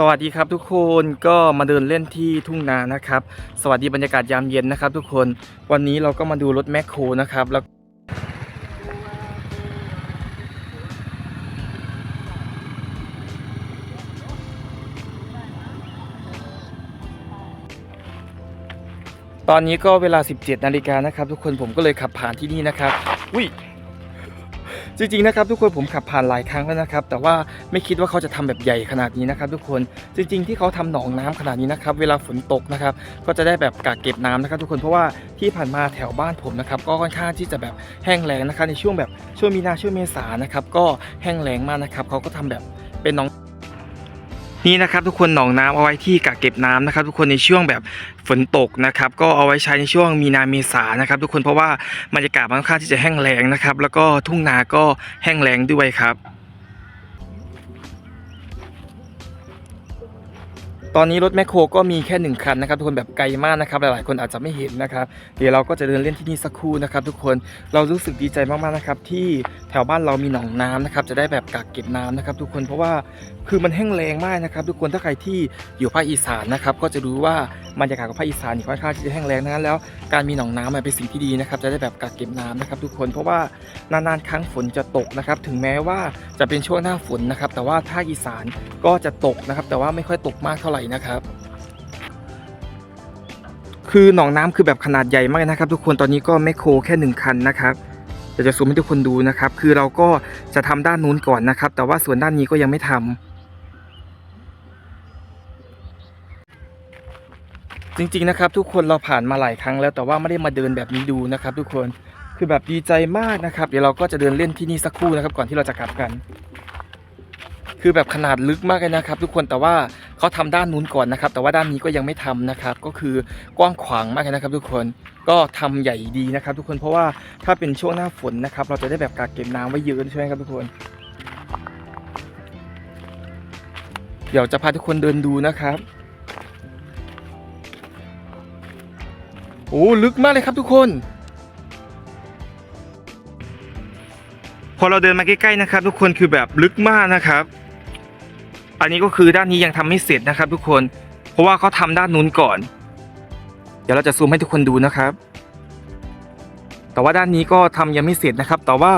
สวัสดีครับทุกคนก็มาเดินเล่นที่ทุ่งนานะครับ สวัสดีบรรยากาศยามเย็นนะครับ ทุกคนวันนี้เราก็มาดูรถแมคโครนะครับแล้วตอนนี้ก็เวลา 17 นาฬิกานะครับ ทุกคนผมก็เลยขับผ่านที่นี่นะครับอุ้ย จริงๆนะครับทุกคนผมขับผ่านหลายครั้งแล้วนะครับ แต่ว่าไม่คิดว่าเขาจะทำแบบใหญ่ขนาดนี้นะครับ ทุกคนจริง ๆ ที่เขาทำหนองน้ำขนาดนี้นะครับ เวลาฝนตกนะครับ ก็จะได้แบบกักเก็บน้ำนะครับ ทุกคนเพราะว่าที่ผ่านมาแถวบ้านผมนะครับ ก็ค่อนข้างที่จะแบบแห้งแล้งนะครับในช่วงแบบช่วงมีนาช่วงเมษานะครับ ก็แห้งแล้งมากนะครับเขาก็ทำแบบเป็นหนอง นี่นะครับทุกคนหนองน้ำเอาไว้ที่กักเก็บน้ำนะครับ ทุกคนในช่วงแบบฝนตกนะครับ ก็เอาไว้ใช้ในช่วงมีนาเมษานะครับ ทุกคนเพราะว่าบรรยากาศมันค่อนข้างที่จะแห้งแล้งนะครับ แล้วก็ทุ่งนาก็แห้งแล้งด้วยครับ ตอนนี้รถแมคโครก็มีแค่หนึ่งคันนะครับทุกคนแบบไกลมากนะครับหลายๆ คนอาจจะไม่เห็นนะครับเดี๋ยวเราก็จะเดินเล่นที่นี่สักครู่นะครับ ทุกคนเรารู้สึกดีใจมากๆนะครับที่แถวบ้านเรามีหนองน้ำนะครับจะได้แบบกักเก็บน้ำนะครับ ทุกคนเพราะว่าคือมันแห้งแรงมากนะครับ ทุกคนถ้าใครที่อยู่ภาคอีสานนะครับก็จะรู้ว่าบรรยากาศของภาคอีสานค่อนข้างที่จะแห้งแล้งนั้นแล้วการมีหนองน้ำมันเป็นสิ่งที่ดีนะครับ จะได้แบบกักเก็บน้ำนะครับ ทุกคนเพราะว่านานๆครั้งฝนจะตกนะครับ ถึงแม้ว่าจะเป็นช่วงหน้าฝนนะครับ แต่ว่าภาคอีสานก็จะตกนะครับ แต่ว่าไม่ค่อยตกมากเท่าไหร่นะครับ คือหนองน้ำคือแบบขนาดใหญ่มากนะครับ ทุกคนตอนนี้ก็แมคโครแค่หนึ่งคันนะครับเดี๋ยวจะซูมให้ทุกคนดูนะครับ คือเราก็จะทำด้านนู้นก่อนนะครับ แต่ว่าส่วนด้านนี้ก็ยังไม่ทำ จริงๆนะครับทุกคนเราผ่านมาหลายครั้งแล้วแต่ว่าไม่ได้มาเดินแบบนี้ดูนะครับ ทุกคนคือแบบดีใจมากนะครับ เดี๋ยวเราก็จะเดินเล่นที่นี่สักครู่นะครับ ก่อนที่เราจะกลับกัน คือแบบขนาดลึกมากเลยนะครับ ทุกคนแต่ว่าเขาทำด้านนู้นก่อนนะครับ แต่ว่าด้านนี้ก็ยังไม่ทำนะครับ ก็คือกว้างขวางมากเลยนะครับ ทุกคนก็ทำใหญ่ดีนะครับ ทุกคนเพราะว่าถ้าเป็นช่วงหน้าฝนนะครับ เราจะได้แบบกักเก็บน้ำไว้เยอะใช่ไหมครับทุกคน เดี๋ยวจะพาทุกคนเดินดูนะครับ อ้ลึกมากเลยครับทุกคน พอเราเดินมาใกล้ๆนะครับ ทุกคนคือแบบลึกมากนะครับ อันนี้ก็คือด้านนี้ยังทำไม่เสร็จนะครับ ทุกคน เพราะว่าเขาทำด้านนู้นก่อน เดี๋ยวเราจะซูมให้ทุกคนดูนะครับ แต่ว่าด้านนี้ก็ทำยังไม่เสร็จนะครับ แต่ว่า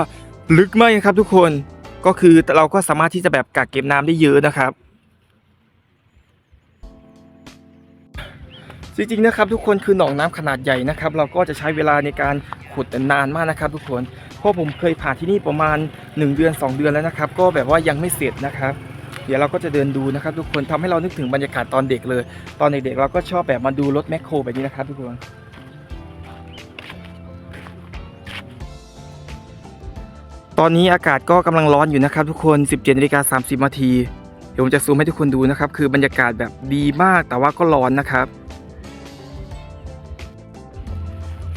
ลึกมากนะครับ ทุกคนก็คือเราก็สามารถที่จะแบบกักเก็บน้ำได้เยอะนะครับ จริงๆนะครับทุกคนคือหนองน้ำขนาดใหญ่นะครับเราก็จะใช้เวลาในการขุดนานมากนะครับ ทุกคนเพราะผมเคยผ่านที่นี่ประมาณ 1 เดือน 2 เดือนแล้วนะครับ ก็แบบว่ายังไม่เสร็จนะครับ เดี๋ยวเราก็จะเดินดูนะครับ ทุกคนทำให้เรานึกถึงบรรยากาศตอนเด็กเลย ตอนเด็กๆเราก็ชอบแบบมาดูรถแมคโครแบบนี้นะครับ ทุกคนตอนนี้อากาศก็กำลังร้อนอยู่นะครับ ทุกคน 17นาฬิกา30นาทีเดี๋ยวผมจะซูมให้ทุกคนดูนะครับ คือบรรยากาศแบบดีมากแต่ว่าก็ร้อนนะครับ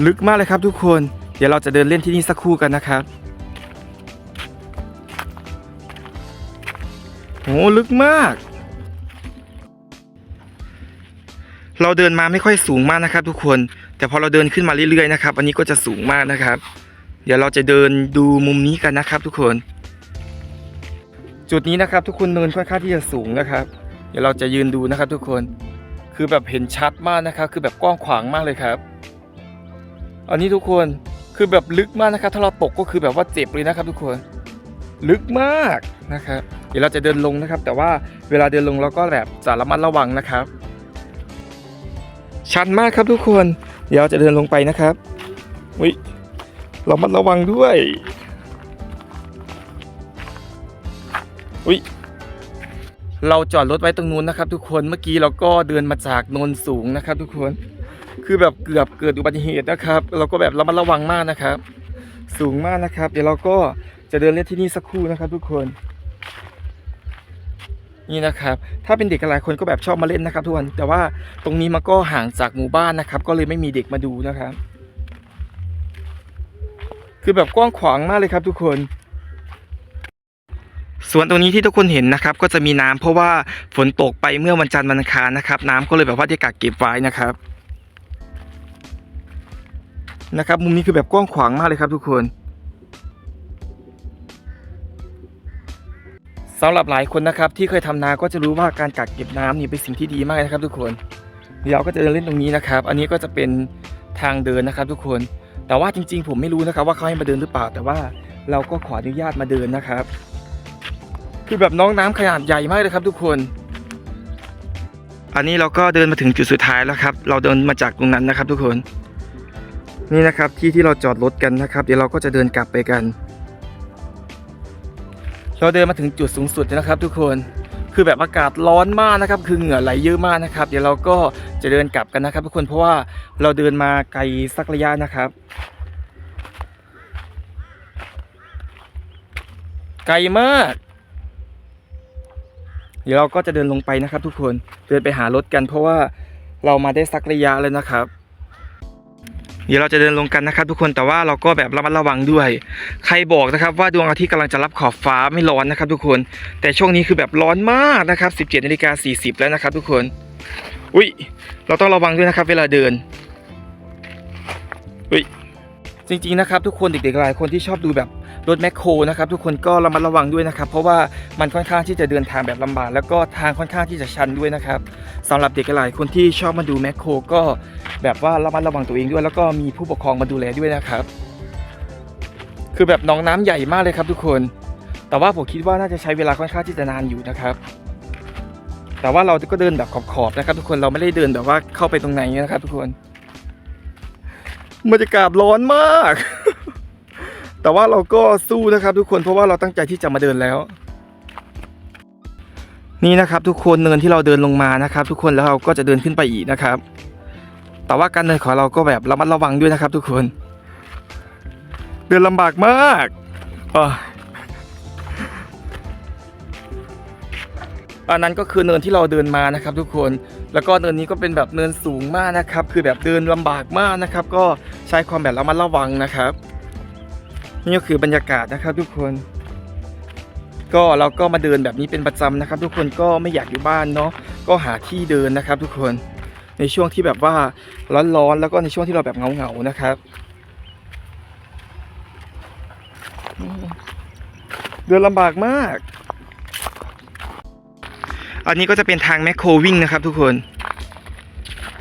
ลึกมากเลยครับทุกคน เดี๋ยวเราจะเดินเล่นที่นี่สักครู่กันนะครับโหลึกมาก เราเดินมาไม่ค่อยสูงมากนะครับ ทุกคน แต่พอเราเดินขึ้นมาเรื่อยๆนะครับอันนี้ก็จะสูงมากนะครับ เดี๋ยวเราจะเดินดูมุมนี้กันนะครับ ทุกคน จุดนี้นะครับ ทุกคนเนินค่อนข้างที่จะสูงนะครับ เดี๋ยวเราจะยืนดูนะครับ ทุกคน คือแบบเห็นชัดมากนะครับ คือแบบกว้างขวางมากเลยครับ อันนี้ทุกคนคือแบบลึกมากนะครับ ถ้าเราตกก็คือแบบว่าเจ็บเลยนะครับ ทุกคนลึกมากนะครับเดี๋ยวเราจะเดินลงนะครับ แต่ว่าเวลาเดินลงเราก็แบบจะระมัดระวังนะครับ ชันมากครับทุกคน เดี๋ยวจะเดินลงไปนะครับวิระมัดระวังด้วยวิเราจอดรถไว้ตรงนู้นนะครับ ทุกคนเมื่อกี้เราก็เดินมาจากโนนสูงนะครับ ทุกคน คือแบบเกือบเกิดอุบัติเหตุนะครับ เราก็แบบระมัดระวังมากนะครับ สูงมากนะครับ เดี๋ยวเราก็จะเดินเล่นที่นี่สักครู่นะครับ ทุกคน นี่นะครับ ถ้าเป็นเด็กหลายคนก็แบบชอบมาเล่นนะครับทุกคนแต่ว่าตรงนี้มันก็ห่างจากหมู่บ้านนะครับ ก็เลยไม่มีเด็กมาดูนะครับ คือแบบกว้างขวางมากเลยครับทุกคนส่วนตรงนี้ที่ทุกคนเห็นนะครับ ก็จะมีน้ำเพราะว่าฝนตกไปเมื่อวันจันทร์วันอังคารนะครับ น้ำก็เลยแบบว่าได้กักเก็บไว้นะครับ นะครับ มุมนี้คือแบบกว้างขวางมากเลยครับทุกคนสำหรับหลายคนนะครับที่เคยทำนาก็จะรู้ว่าการกักเก็บน้ำนี่เป็นสิ่งที่ดีมากนะครับ ทุกคนเดี๋ยวเราก็จะเดินเล่นตรงนี้นะครับ อันนี้ก็จะเป็นทางเดินนะครับ ทุกคน แต่ว่าจริง ๆ ผมไม่รู้นะครับว่าเขาให้มาเดินหรือเปล่า แต่ว่าเราก็ขออนุญาตมาเดินนะครับ คือแบบน้องน้ำขนาดใหญ่มากเลยครับ ทุกคน อันนี้เราก็เดินมาถึงจุดสุดท้ายแล้วครับ เราเดินมาจากตรงนั้นนะครับ ทุกคน นี่นะครับที่ที่เราจอดรถกันนะครับ เดี๋ยวเราก็จะเดินกลับไปกัน เราเดินมาถึงจุดสูงสุดแล้วนะครับ ทุกคนคือแบบอากาศร้อนมากนะครับ คือเหงื่อไหลเยอะมากนะครับ เดี๋ยวเราก็จะเดินกลับกันนะครับ ทุกคนเพราะว่าเราเดินมาไกลสักระยะนะครับ ไกลมาก เดี๋ยวเราก็จะเดินลงไปนะครับ ทุกคนเดินไปหารถกัน เพราะว่าเรามาได้สักระยะแล้วนะครับ เดี๋ยวเราจะเดินลงกันนะครับ ทุกคนแต่ว่าเราก็แบบระมัดระวังด้วย ใครบอกนะครับว่าดวงอาทิตย์กำลังจะรับขอบฟ้าไม่ร้อนนะครับ ทุกคน แต่ช่วงนี้คือแบบร้อนมากนะครับ 17นาฬิกา40 แล้วนะครับ ทุกคน อุ้ยเราต้องระวังด้วยนะครับ เวลาเดินอุ้ยจริงๆนะครับ ทุกคนเด็กๆหลายคนที่ชอบดูแบบ รถแมคโครนะครับทุกคนก็ระมัดระวังด้วยนะครับ เพราะว่ามันค่อนข้างที่จะเดินทางแบบลำบากแล้วก็ทางค่อนข้างที่จะชันด้วยนะครับสำหรับเด็กหลายคนที่ชอบมาดูแมคโครก็แบบว่าระมัดระวังตัวเองด้วย แล้วก็มีผู้ปกครองมาดูแลด้วยนะครับ คือแบบน้องน้ำใหญ่มากเลยครับทุกคน แต่ว่าผมคิดว่าน่าจะใช้เวลาค่อนข้างที่จะนานอยู่นะครับแต่ว่าเราก็เดินแบบขอบๆนะครับ ทุกคนเราไม่ได้เดินแบบว่าเข้าไปตรงไหนนะครับ ทุกคนบรรยากาศร้อนมาก แต่ว่าเราก็สู้นะครับทุกคนเพราะว่าเราตั้งใจที่จะมาเดินแล้ว นี่นะครับทุกคนเนินที่เราเดินลงมานะครับ ทุกคนแล้วเราก็จะเดินขึ้นไปอีกนะครับ แต่ว่าการเดินของเราก็แบบระมัดระวังด้วยนะครับ ทุกคน เดินลำบากมากอะอันนั้นก็คือเนินที่เราเดินมานะครับ ทุกคน แล้วก็เนินนี้ก็เป็นแบบเนินสูงมากนะครับ คือแบบเดินลำบากมากนะครับ ก็ใช้ความแบบระมัดระวังนะครับ นี่ก็คือบรรยากาศนะครับทุกคน ก็เราก็มาเดินแบบนี้เป็นประจำนะครับ ทุกคนก็ไม่อยากอยู่บ้านเนาะก็หาที่เดินนะครับ ทุกคนในช่วงที่แบบว่าร้อนๆแล้วก็ในช่วงที่เราแบบเหงาๆนะครับ เดินลำบากมาก อันนี้ก็จะเป็นทางแมคโครวิ่งนะครับ ทุกคน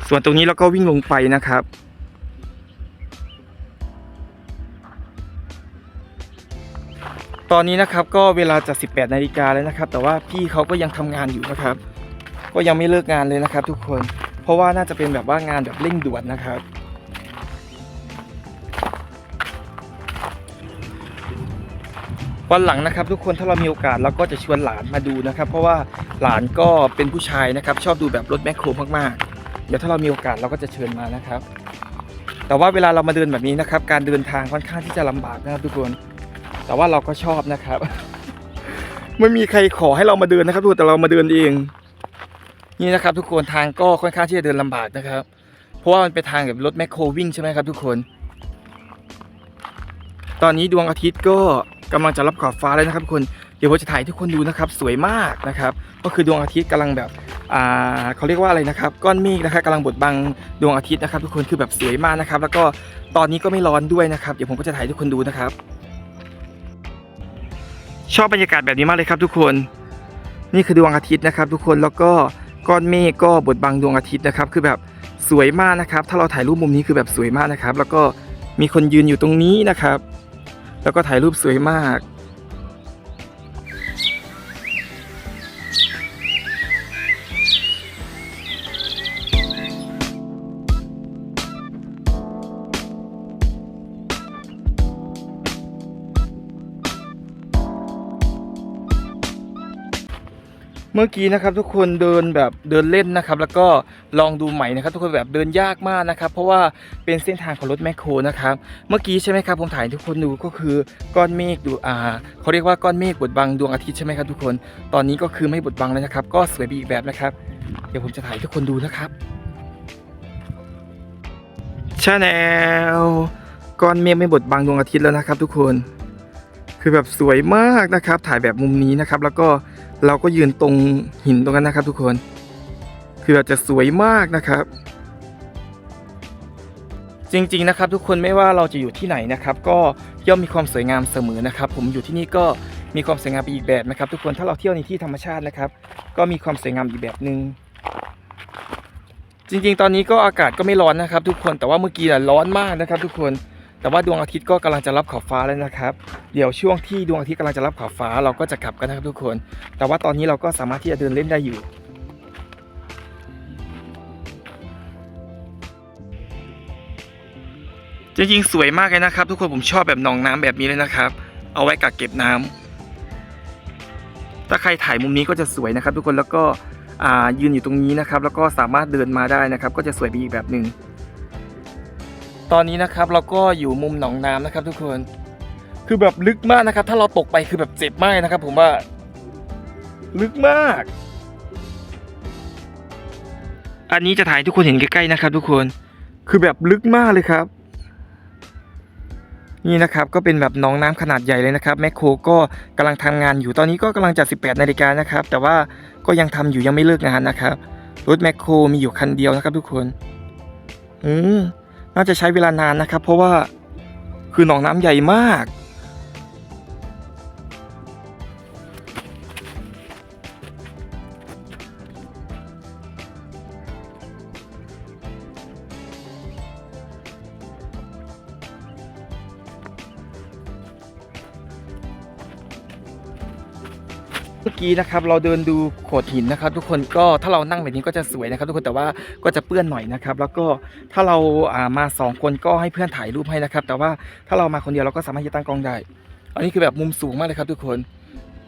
ส่วนตรงนี้เราก็วิ่งลงไปนะครับ ตอนนี้นะครับก็เวลาจะ 18นาฬิกาแล้วนะครับ แต่ว่าพี่เขาก็ยังทำงานอยู่นะครับ ก็ยังไม่เลิกงานเลยนะครับ ทุกคนเพราะว่าน่าจะเป็นแบบว่างานแบบเร่งด่วนนะครับ วันหลังนะครับ ทุกคนถ้าเรามีโอกาสเราก็จะชวนหลานมาดูนะครับ เพราะว่าหลานก็เป็นผู้ชายนะครับ ชอบดูแบบรถแมคโครมากๆ เดี๋ยวถ้าเรามีโอกาสเราก็จะเชิญมานะครับ แต่ว่าเวลาเรามาเดินแบบนี้นะครับ การเดินทางค่อนข้างที่จะลำบากนะครับทุกคน แต่ว่าเราก็ชอบนะครับ ไม่มีใครขอให้เรามาเดินนะครับทุกคนแต่เรามาเดินเอง นี่นะครับทุกคนทางก็ค่อนข้างที่จะเดินลำบากนะครับ เพราะว่ามันเป็นทางแบบรถแมคโครวิ่งใช่ไหมครับ ทุกคน ตอนนี้ดวงอาทิตย์ก็กำลังจะรับขอบฟ้าแล้วนะครับทุกคนเดี๋ยวผมจะถ่ายให้ทุกคนดูนะครับ สวยมากนะครับ ก็คือดวงอาทิตย์กำลังแบบอ่าเขาเรียกว่าอะไรนะครับ ก้อนเมฆนะครับกำลังบดบังดวงอาทิตย์นะครับ ทุกคนคือแบบสวยมากนะครับ แล้วก็ตอนนี้ก็ไม่ร้อนด้วยนะครับ เดี๋ยวผมก็จะถ่ายให้ทุกคนดูนะครับ ชอบบรรยากาศแบบนี้มากเลยครับทุกคน นี่คือดวงอาทิตย์นะครับ ทุกคนแล้วก็ก้อนเมฆก็บดบังดวงอาทิตย์นะครับ คือแบบสวยมากนะครับ ถ้าเราถ่ายรูปมุมนี้คือแบบสวยมากนะครับ แล้วก็มีคนยืนอยู่ตรงนี้นะครับ แล้วก็ถ่ายรูปสวยมาก เมื่อกี้นะครับทุกคนเดินแบบเดินเล่นนะครับ แล้วก็ลองดูใหม่นะครับ ทุกคนแบบเดินยากมากนะครับ เพราะว่าเป็นเส้นทางของรถแมคโครนะครับเมื่อกี้ใช่ไหมครับผมถ่ายทุกคนดูก็คือก้อนเมฆดูอ่าเขาเรียกว่าก้อนเมฆบดบังดวงอาทิตย์ใช่ไหมครับทุกคนตอนนี้ก็คือไม่บดบังแล้วนะครับ ก็สวยไปอีกแบบนะครับ เดี๋ยวผมจะถ่ายทุกคนดูนะครับชาแนลก้อนเมฆไม่บดบังดวงอาทิตย์แล้วนะครับ ทุกคน คือแบบสวยมากนะครับ ถ่ายแบบมุมนี้นะครับ แล้วก็เราก็ยืนตรงหินตรงนั้นนะครับ ทุกคน คือแบบจะสวยมากนะครับ จริงๆนะครับ ทุกคนไม่ว่าเราจะอยู่ที่ไหนนะครับ ก็ย่อมมีความสวยงามเสมอนะครับ ผมอยู่ที่นี่ก็มีความสวยงามไปอีกแบบนะครับ ทุกคนถ้าเราเที่ยวในที่ธรรมชาตินะครับ ก็มีความสวยงามอีกแบบหนึ่งจริงๆ ตอนนี้ก็อากาศก็ไม่ร้อนนะครับ ทุกคนแต่ว่าเมื่อกี้น่ะร้อนมากนะครับ ทุกคน แต่ว่าดวงอาทิตย์ก็กำลังจะรับขอบฟ้าแล้วนะครับ เดี๋ยวช่วงที่ดวงอาทิตย์กำลังจะรับขอบฟ้าเราก็จะกลับกันนะครับทุกคน แต่ว่าตอนนี้เราก็สามารถที่จะเดินเล่นได้อยู่ จริงๆสวยมากเลยนะครับ ทุกคนผมชอบแบบหนองน้ำแบบนี้เลยนะครับ เอาไว้กักเก็บน้ำถ้าใครถ่ายมุมนี้ก็จะสวยนะครับ ทุกคนแล้วก็ยืนอยู่ตรงนี้นะครับ แล้วก็สามารถเดินมาได้นะครับ ก็จะสวยไปอีกแบบหนึ่ง ตอนนี้นะครับเราก็อยู่มุมหนองน้ำนะครับทุกคน คือแบบลึกมากนะครับ ถ้าเราตกไปคือแบบเจ็บมากนะครับ ผมว่า ลึกมาก อันนี้จะถ่ายทุกคนเห็นใกล้ๆนะครับ ทุกคน คือแบบลึกมากเลยครับ นี่นะครับก็เป็นแบบหนองน้ำขนาดใหญ่เลยนะครับแมคโครก็กำลังทำงานอยู่ตอนนี้ก็กำลังจะ 18นาฬิกานะครับ แต่ว่าก็ยังทำอยู่ยังไม่เลิกงานนะครับรถแมคโครมีอยู่คันเดียวนะครับ ทุกคน อืม น่าจะใช้เวลานานนะครับ เพราะว่าคือหนองน้ำใหญ่มาก เมื่อกี้นะครับเราเดินดูโขดหินนะครับ ทุกคนก็ถ้าเรานั่งแบบนี้ก็จะสวยนะครับ ทุกคนแต่ว่าก็จะเปื้อนหน่อยนะครับ แล้วก็ถ้าเราอ่ามาสองคนก็ให้เพื่อนถ่ายรูปให้นะครับ แต่ว่าถ้าเรามาคนเดียวเราก็สามารถจะตั้งกล้องได้ อันนี้คือแบบมุมสูงมากเลยครับ ทุกคน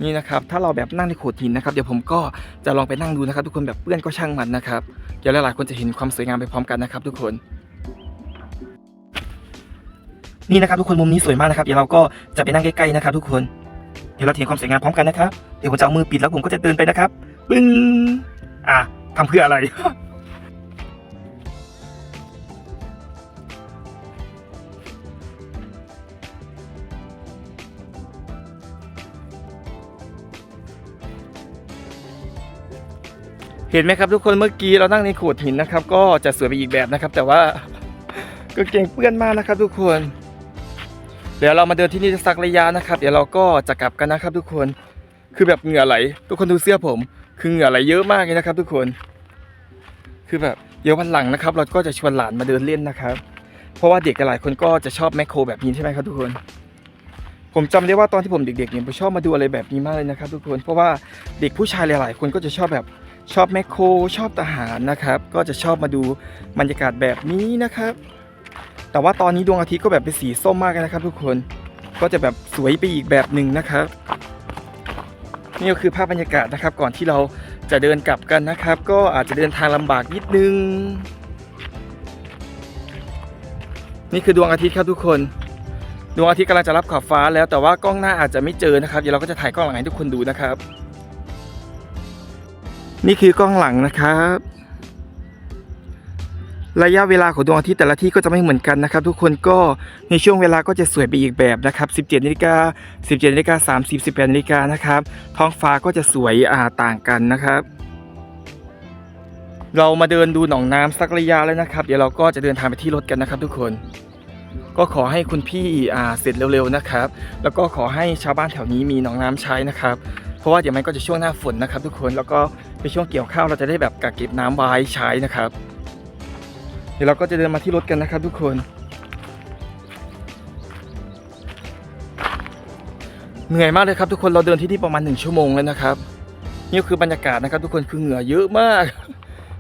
นี่นะครับ ถ้าเราแบบนั่งในโขดหินนะครับ เดี๋ยวผมก็จะลองไปนั่งดูนะครับ ทุกคนแบบเปื้อนก็ช่างมันนะครับเดี๋ยวหลายๆคนจะเห็นความสวยงามไปพร้อมกันนะครับ ทุกคนนี่นะครับทุกคนมุมนี้สวยมากนะครับ เดี๋ยวเราก็จะไปนั่งใกล้ๆนะครับ ทุกคน เดี๋ยวเราเห็นความสวยงามพร้อมกันนะครับ เดี๋ยวผมจะเอามือปิดแล้วผมก็จะเดินไปนะครับปึ้งอะทำเพื่ออะไร เห็นไหมครับทุกคนเมื่อกี้เรานั่งในโขดหินนะครับ ก็จะสวยไปอีกแบบนะครับ แต่ว่าก็เก่งเปื้อนมากนะครับทุกคน เดี๋ยวเรามาเดินที่นี่สักระยะนะครับ เดี๋ยวเราก็จะกลับกันนะครับทุกคน คือแบบเหงื่อไหล ทุกคนดูเสื้อผม คือเหงื่อไหลเยอะมากเลยนะครับ ทุกคน คือแบบเดี๋ยววันหลังนะครับ เราก็จะชวนหลานมาเดินเล่นนะครับ เพราะว่าเด็กหลายคนก็จะชอบแมคโครแบบนี้ใช่ไหมครับทุกคน ผมจำได้ว่าตอนที่ผมเด็กๆเนี่ยผมชอบมาดูอะไรแบบนี้มากเลยนะครับ ทุกคน เพราะว่าเด็กผู้ชายหลายๆ คนก็จะชอบแบบชอบแมคโครชอบทหารนะครับ ก็จะชอบมาดูบรรยากาศแบบนี้นะครับ แต่ว่าตอนนี้ดวงอาทิตย์ก็แบบเป็นสีส้มมากเลยนะครับ ทุกคนก็จะแบบสวยไปอีกแบบหนึ่งนะครับนี่ก็คือภาพบรรยากาศนะครับ ก่อนที่เราจะเดินกลับกันนะครับ ก็อาจจะเดินทางลำบากนิดนึง นี่คือดวงอาทิตย์ครับทุกคน ดวงอาทิตย์กำลังจะรับขอบฟ้าแล้วแต่ว่ากล้องหน้าอาจจะไม่เจอนะครับเดี๋ยวเราก็จะถ่ายกล้องหลังให้ทุกคนดูนะครับ นี่คือกล้องหลังนะครับ ระยะเวลาของดวงอาทิตย์แต่ละที่ก็จะไม่เหมือนกันนะครับ ทุกคนก็ในช่วงเวลาก็จะสวยไปอีกแบบนะครับ 17นาฬิกา 17นาฬิกา30 18นาฬิกานะครับ ท้องฟ้าก็จะสวยอ่าต่างกันนะครับ เรามาเดินดูหนองน้ำสักระยะแล้วนะครับ เดี๋ยวเราก็จะเดินทางไปที่รถกันนะครับ ทุกคน ก็ขอให้คุณพี่อ่าเสร็จเร็วๆนะครับ แล้วก็ขอให้ชาวบ้านแถวนี้มีหนองน้ำใช้นะครับเพราะว่าเดี๋ยวมันก็จะช่วงหน้าฝนนะครับ ทุกคนแล้วก็เป็นช่วงเกี่ยวข้าวเราจะได้แบบกักเก็บน้ำไว้ใช้นะครับ เดี๋ยวเราก็จะเดินมาที่รถกันนะครับทุกคน เหนื่อยมากเลยครับทุกคนเราเดินที่นี่ประมาณหนึ่งชั่วโมงแล้วนะครับ นี่คือบรรยากาศนะครับ ทุกคนคือเหงื่อเยอะมาก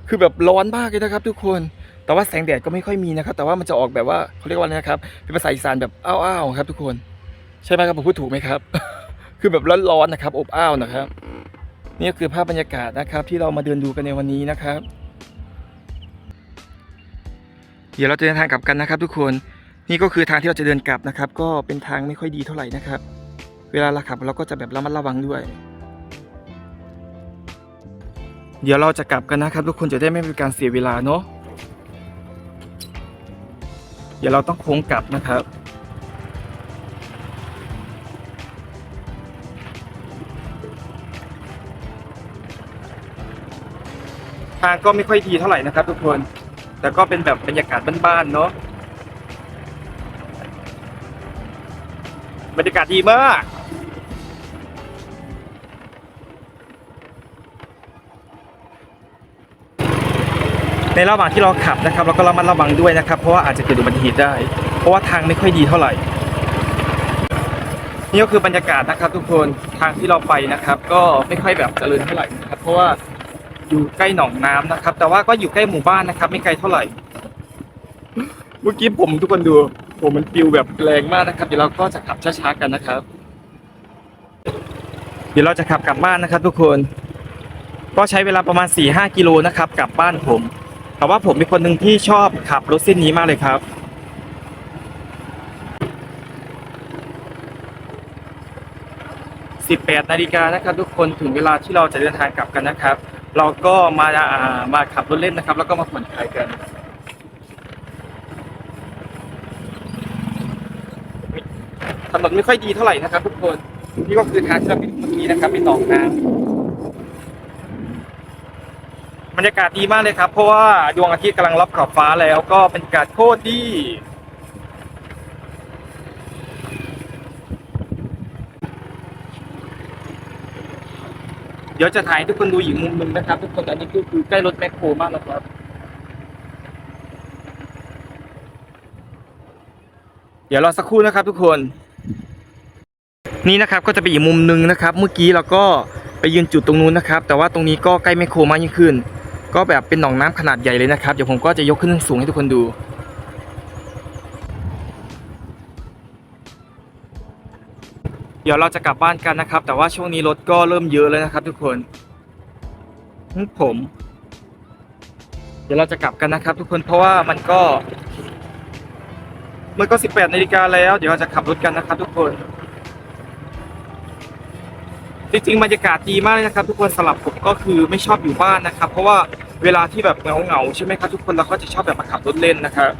คือแบบร้อนมากเลยนะครับ ทุกคน แต่ว่าแสงแดดก็ไม่ค่อยมีนะครับ แต่ว่ามันจะออกแบบว่าเขาเรียกว่าอะไรนะครับ เป็นภาษาอีสานแบบอ้าวๆครับ ทุกคน ใช่ไหมครับผมพูดถูกไหมครับ คือแบบร้อนๆนะครับ อบอ้าวนะครับ นี่ก็คือภาพบรรยากาศนะครับ ที่เรามาเดินดูกันในวันนี้นะครับ เดี๋ยวเราจะเดินทางกลับกันนะครับ ทุกคนนี่ก็คือทางที่เราจะเดินกลับนะครับ ก็เป็นทางไม่ค่อยดีเท่าไหร่นะครับ เวลาเราขับเราก็จะแบบระมัดระวังด้วย เดี๋ยวเราจะกลับกันนะครับ ทุกคนจะได้ไม่เป็นการเสียเวลาเนาะเดี๋ยวเราต้องโค้งกลับนะครับทางก็ไม่ค่อยดีเท่าไหร่นะครับ ทุกคน แต่ก็เป็นแบบบรรยากาศบ้านๆเนาะบรรยากาศดีมากในระหว่างที่เราขับนะครับเราก็ระมัดระวังด้วยนะครับ เพราะว่าอาจจะเกิดอุบัติเหตุได้ เพราะว่าทางไม่ค่อยดีเท่าไหร่ นี่ก็คือบรรยากาศนะครับ ทุกคนทางที่เราไปนะครับ ก็ไม่ค่อยแบบเจริญเท่าไหร่นะครับเพราะว่า อยู่ใกล้หนองน้ำนะครับ แต่ว่าก็อยู่ใกล้หมู่บ้านนะครับ ไม่ไกลเท่าไหร่ เมื่อกี้ผมทุกคนดู ผมมันปิวแบบแรงมากนะครับ เดี๋ยวเราก็จะขับช้าๆกันนะครับ เดี๋ยวเราจะขับกลับบ้านนะครับ ทุกคน ก็ใช้เวลาประมาณ4-5กิโลนะครับกลับบ้านผม แต่ว่าผมเป็นคนหนึ่งที่ชอบขับรถเส้นนี้มากเลยครับ18นาฬิกานะครับทุกคนถึงเวลาที่เราจะเดินทางกลับกันนะครับ เราก็มาามาขับรถเล่นนะครับ แล้วก็มาผ่อนคลายกันถนนไม่ค่อยดีเท่าไหร่นะครับ ทุกคนนี่ก็คือทางที่เราไปเมื่อกี้นะครับเป็นหนองน้ำบรรยากาศดีมากเลยครับ เพราะว่าดวงอาทิตย์กำลังรับขอบฟ้าแล้วก็บรรยากาศโคตรดี เดี๋ยวจะถ่ายให้ทุกคนดูอีกมุมหนึ่งนะครับ ทุกคนอันนี้ก็คือใกล้รถแมคโครมากแล้วครับเดี๋ยวรอสักครู่นะครับ ทุกคน นี่นะครับก็จะเป็นอีกมุมหนึ่งนะครับ เมื่อกี้เราก็ไปยืนจุดตรงนู้นนะครับ แต่ว่าตรงนี้ก็ใกล้แมคโครมากยิ่งขึ้น ก็แบบเป็นหนองน้ำขนาดใหญ่เลยนะครับ เดี๋ยวผมก็จะยกขึ้นสูงให้ทุกคนดู เดี๋ยวเราจะกลับบ้านกันนะครับ แต่ว่าช่วงนี้รถก็เริ่มเยอะแล้วนะครับ ทุกคนผม เดี๋ยวเราจะกลับกันนะครับ ทุกคนเพราะว่ามันก็ มันก็18นาฬิกาแล้ว เดี๋ยวเราจะขับรถกันนะครับ ทุกคน จริงๆบรรยากาศดีมากเลยนะครับ ทุกคนสำหรับผมก็คือไม่ชอบอยู่บ้านนะครับ เพราะว่าเวลาที่แบบเหงาๆใช่ไหมครับทุกคนเราก็จะชอบแบบมาขับรถเล่นนะครับ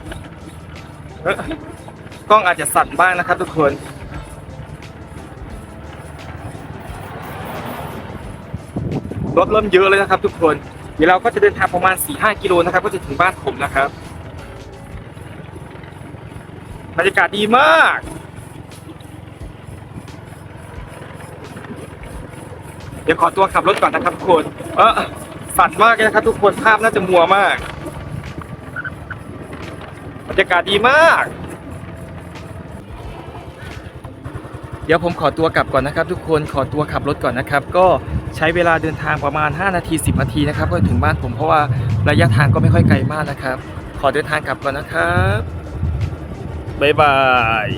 กล้องอาจจะสั่นบ้างนะครับ ทุกคน รถเริ่มเยอะเลยนะครับ ทุกคนเดี๋ยวเราก็จะเดินทางประมาณ 4-5 กิโลนะครับ ก็จะถึงบ้านผมนะครับบรรยากาศดีมาก เดี๋ยวขอตัวขับรถก่อนนะครับทุกคนเออสั่นมากเลยนะครับ ทุกคนภาพน่าจะมัวมากบรรยากาศดีมาก เดี๋ยวผมขอตัวกลับก่อนนะครับ ทุกคนขอตัวขับรถก่อนนะครับ ก็ ใช้เวลาเดินทางประมาณ 5 นาที 10 นาทีนะครับก็ถึงบ้านผมเพราะว่าระยะทางก็ไม่ค่อยไกลมากนะครับ ขอเดินทางกลับก่อนนะครับบ๊ายบาย